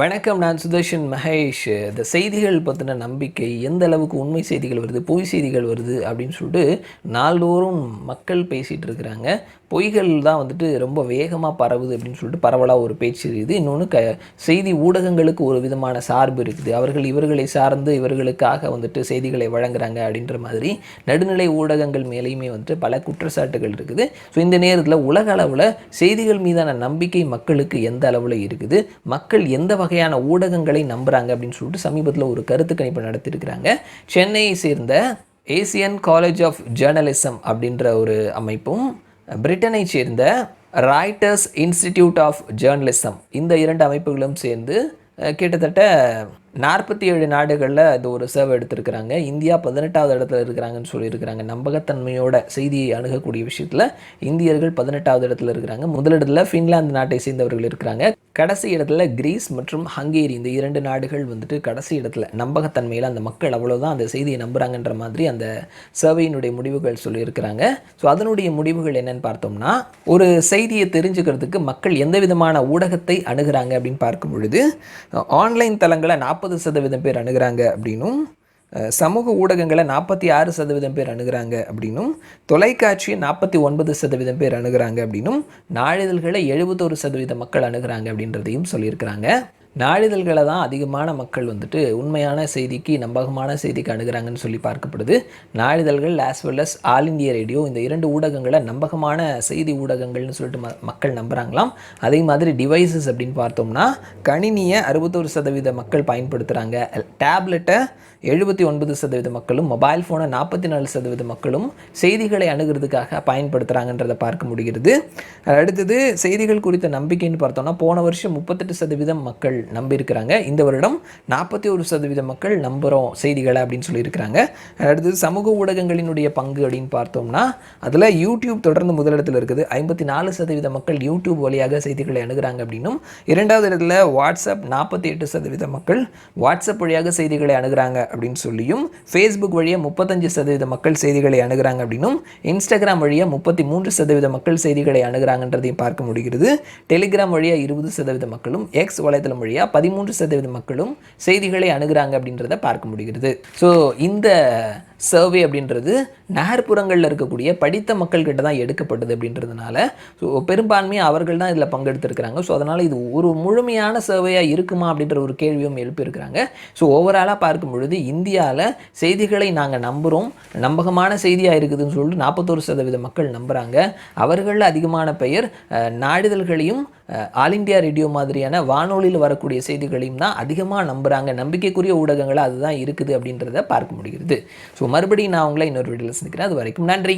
வணக்கம் நான் சுதர்ஷன் மகேஷ். இந்த செய்திகள் பற்றின நம்பிக்கை எந்த அளவுக்கு உண்மை செய்திகள் வருது பொய் செய்திகள் வருது அப்படின்னு சொல்லிட்டு நாள்தோறும் மக்கள் பேசிகிட்டு இருக்கிறாங்க. பொய்கள் தான் வந்துட்டு ரொம்ப வேகமாக பரவுது அப்படின்னு சொல்லிட்டு பரவலாக ஒரு பேச்சு இருக்குது. இன்னொன்று க செய்தி ஊடகங்களுக்கு ஒரு விதமான சார்பு இருக்குது. அவர்கள் இவர்களை சார்ந்து இவர்களுக்காக வந்துட்டு செய்திகளை வழங்குறாங்க அப்படின்ற மாதிரி நடுநிலை ஊடகங்கள் மேலேயுமே வந்துட்டு பல குற்றச்சாட்டுகள் இருக்குது. ஸோ இந்த நேரத்தில் உலக அளவில் செய்திகள் மீதான நம்பிக்கை மக்களுக்கு எந்த அளவில் இருக்குது? மக்கள் எந்த வகையான ஊடகங்களை நம்புகிறாங்க அப்படின்னு சொல்லிட்டு சமீபத்தில் ஒரு கருத்து கணிப்பு நடத்தியிருக்கிறாங்க. சென்னையை சேர்ந்த ஏசியன் காலேஜ் ஆஃப் ஜேர்னலிசம் அப்படின்ற ஒரு அமைப்பும் பிரிட்டனை சேர்ந்த ராய்டர்ஸ் இன்ஸ்டிடியூட் ஆஃப் ஜேர்னலிசம் இந்த இரண்டு அமைப்புகளும் சேர்ந்து கிட்டத்தட்ட நாற்பத்தி ஏழு நாடுகளில் அது ஒரு சர்வை எடுத்திருக்கிறாங்க. இந்தியா பதினெட்டாவது இடத்துல இருக்கிறாங்கன்னு சொல்லியிருக்கிறாங்க. நம்பகத்தன்மையோட செய்தியை அணுகக்கூடிய விஷயத்தில் இந்தியர்கள் பதினெட்டாவது இடத்துல இருக்கிறாங்க. முதலிடத்தில் ஃபின்லாந்து நாட்டை சேர்ந்தவர்கள் இருக்கிறாங்க. கடைசி இடத்துல கிரீஸ் மற்றும் ஹங்கேரி இந்த இரண்டு நாடுகள் வந்துட்டு கடைசி இடத்துல நம்பகத்தன்மையில் அந்த மக்கள் அவ்வளோதான் அந்த செய்தியை நம்புகிறாங்கன்ற மாதிரி அந்த சர்வையினுடைய முடிவுகள் சொல்லியிருக்கிறாங்க. ஸோ அதனுடைய முடிவுகள் என்னன்னு பார்த்தோம்னா ஒரு செய்தியை தெரிஞ்சுக்கிறதுக்கு மக்கள் எந்த விதமான ஊடகத்தை அணுகிறாங்க அப்படின்னு பார்க்கும் பொழுது ஆன்லைன் தளங்களை நாற்பது சதவீதம் பேர் அணுகுறாங்க அப்படின்னும் சமூக ஊடகங்களை நாற்பத்தி ஆறு சதவீதம் பேர் அணுகுறாங்க அப்படின்னும் தொலைக்காட்சியை நாற்பத்தி ஒன்பது சதவீதம் பேர் அணுகுறாங்க அப்படின்னும் நாளிதழ்களை எழுபத்தோரு சதவீத மக்கள் அணுகிறாங்க அப்படின்றதையும் சொல்லியிருக்கிறாங்க. நாளிதழ்களை தான் அதிகமான மக்கள் வந்துட்டு உண்மையான செய்திக்கு நம்பகமான செய்திக்கு அணுகிறாங்கன்னு சொல்லி பார்க்கப்படுது. நாளிதழ்கள் as well as All India Radio இந்த இரண்டு ஊடகங்களை நம்பகமான செய்தி ஊடகங்கள்னு சொல்லிட்டு ம மக்கள் நம்புகிறாங்களாம் அதே மாதிரி டிவைசஸ் அப்படின்னு பார்த்தோம்னா கணினியை அறுபத்தோரு சதவீத மக்கள் பயன்படுத்துகிறாங்க டேப்லெட்டை எழுபத்தி ஒன்பது சதவீத மக்களும் மொபைல் ஃபோனை நாற்பத்தி நாலு சதவீத மக்களும் செய்திகளை அணுகிறதுக்காக பயன்படுத்துகிறாங்கன்றதை பார்க்க முடிகிறது. அடுத்தது செய்திகள் குறித்த நம்பிக்கைன்னு பார்த்தோம்னா போன வருஷம் முப்பத்தெட்டு சதவீதம் மக்கள் நம்பியிருக்கிறாங்க. இந்த வருடம் நாற்பத்தி ஒரு சதவீத மக்கள் நம்புகிறோம் செய்திகளை அப்படின்னு சொல்லியிருக்கிறாங்க. அடுத்தது சமூக ஊடகங்களினுடைய பங்கு அப்படின்னு பார்த்தோம்னா அதில் யூடியூப் தொடர்ந்து முதலிடத்தில் இருக்குது. ஐம்பத்தி நாலு சதவீத மக்கள் யூடியூப் வழியாக செய்திகளை அணுகிறாங்க அப்படின்னும் இரண்டாவது இடத்துல வாட்ஸ்அப் நாற்பத்தி எட்டு சதவீத மக்கள் வாட்ஸ்அப் வழியாக செய்திகளை அணுகுறாங்க அப்படின்னு சொல்லியும் ஃபேஸ்புக் வழியாக முப்பத்தஞ்சு சதவீத மக்கள் செய்திகளை அணுகுறாங்க அப்படின்னும் இன்ஸ்டாகிராம் வழியாக முப்பத்தி மூன்று சதவீத மக்கள் செய்திகளை அணுகுறாங்கன்றதையும் பார்க்க முடிகிறது. டெலிகிராம் வழியாக இருபது சதவீத மக்களும் எக்ஸ் வலைதளம் வழியாக பதிமூன்று சதவீத மக்களும் செய்திகளை அணுகிறாங்க அப்படின்றத பார்க்க முடிகிறது. ஸோ இந்த சர்வே அப்படின்றது நகர்ப்புறங்களில் இருக்கக்கூடிய படித்த மக்கள்கிட்ட தான் எடுக்கப்பட்டது அப்படின்றதுனால ஸோ பெரும்பான்மையாக அவர்கள் தான் இதில் பங்கெடுத்துருக்கிறாங்க. ஸோ அதனால் இது ஒரு முழுமையான சர்வேயாக இருக்குமா அப்படின்ற ஒரு கேள்வியும் எழுப்பியிருக்கிறாங்க. ஸோ ஓவராலாக பார்க்கும் பொழுது இந்தியாவில் செய்திகளை நாங்கள் நம்புகிறோம் நம்பகமான செய்தியாக இருக்குதுன்னு சொல்லிட்டு நாற்பத்தோரு சதவீத மக்கள் நம்புகிறாங்க அவர்களில் அதிகமான பெயர் நாளிதழ்களையும் ஆல் இந்தியா ரேடியோ மாதிரியான வானொலியில் வரக்கூடிய செய்திகளையும் தான் அதிகமாக நம்புகிறாங்க நம்பிக்கைக்குரிய ஊடகங்களாக அதுதான் இருக்குது அப்படின்றத பார்க்க முடிகிறது. ஸோ மறுபடியும் நான் உங்களை இன்னொரு வீடியோவில் சந்திக்கிறேன். அது வரைக்கும் நன்றி.